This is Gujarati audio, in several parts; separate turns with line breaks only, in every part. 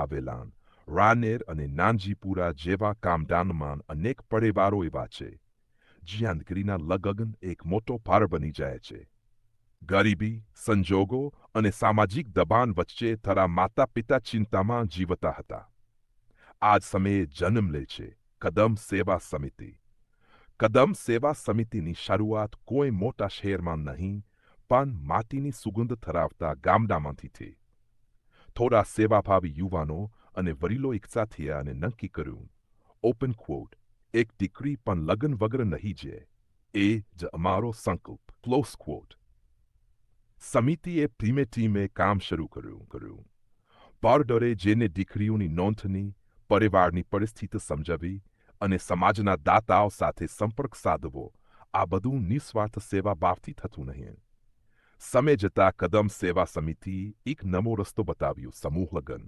આવેલાન. રાનેર અને નાનજીપુરા જેવા કામદાનમાં અનેક પરિવારો એવા છે જ્યાં દીકરીના લગન એક મોટો ભાર બની જાય છે. ગરીબી, સંજોગો અને સામાજિક દબાણ વચ્ચે થરા માતા પિતા ચિંતામાં જીવતા હતા. આજ સમયે જન્મ લે છે કદમ સેવા સમિતિ. કદમ સેવા સમિતિની શરૂઆત કોઈ મોટા શહેરમાં નહીં, પણ માટીની સુગંધ ધરાવતા ગામડામાંથી થઈ. થોડા સેવાભાવી યુવાનો અને વડીલો એકસા થયા અને નક્કી કર્યું. ઓપન ક્વોટ એક દીકરી પણ લગ્ન વગર નહીં જે. એ જ અમારો સંકલ્પ. ક્લોઝ ક્વોટ સમિતિએ ધીમે ધીમે કામ શરૂ કર્યું કર્યું. બારડરે જેને દીકરીઓની નોંધની, પરિવારની પરિસ્થિતિ સમજાવી અને સમાજના દાતાઓ સાથે સંપર્ક સાધવો, આ બધું નિસ્વાર્થ સેવા ભાવથી થતું નહીં. સમય જતા કદમ સેવા સમિતિ એક નવો રસ્તો બતાવ્યો સમૂહ લગ્ન.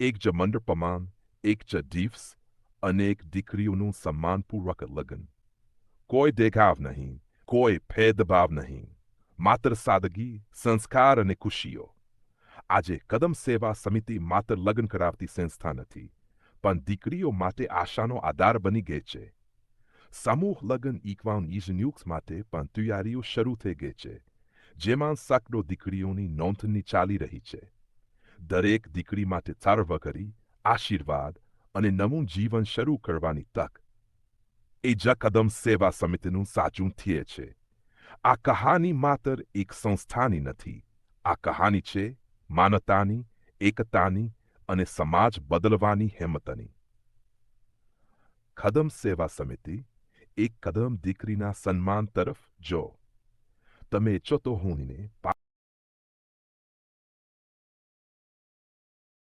એક જ મંડપમાં, એક જ ડીફ્સ અનેક દીકરીઓનું સન્માનપૂર્વક લગ્ન. કોઈ દેખાવ નહીં, કોઈ ભેદભાવ નહીં. માત્ર સાદગી, સંસ્કાર અને ખુશીઓ. આજે કદમ સેવા સમિતિ માત્ર લગ્ન કરાવતી સંસ્થા નથી, પણ દીકરીઓ માટે આશાનો આધાર બની ગઈ છે. સમૂહ લગ્ન ઇકવાન ઇજન્યુક્સ માટે પણ તૈયારીઓ શરૂ થઈ ગઈ છે. જેમાં સકડો દીકરીઓની નોંધણી ચાલી રહી છે. દરેક દીકરી માટે સર્વ કરી, આશીર્વાદ અને નવું જીવન શરૂ કરવાની તક. એ જ કદમ સેવા સમિતિનું સાચું થયે છે. આ કહાની માત્ર એક સંસ્થાની નથી. આ કહાની છે માનવતાની, એકતાની અને સમાજ બદલવાની હેમતની. કદમ સેવા સમિતિ, એક કદમ દીકરીના સન્માન તરફ જો တမေချွတ်တော့ဟုန်နေပါ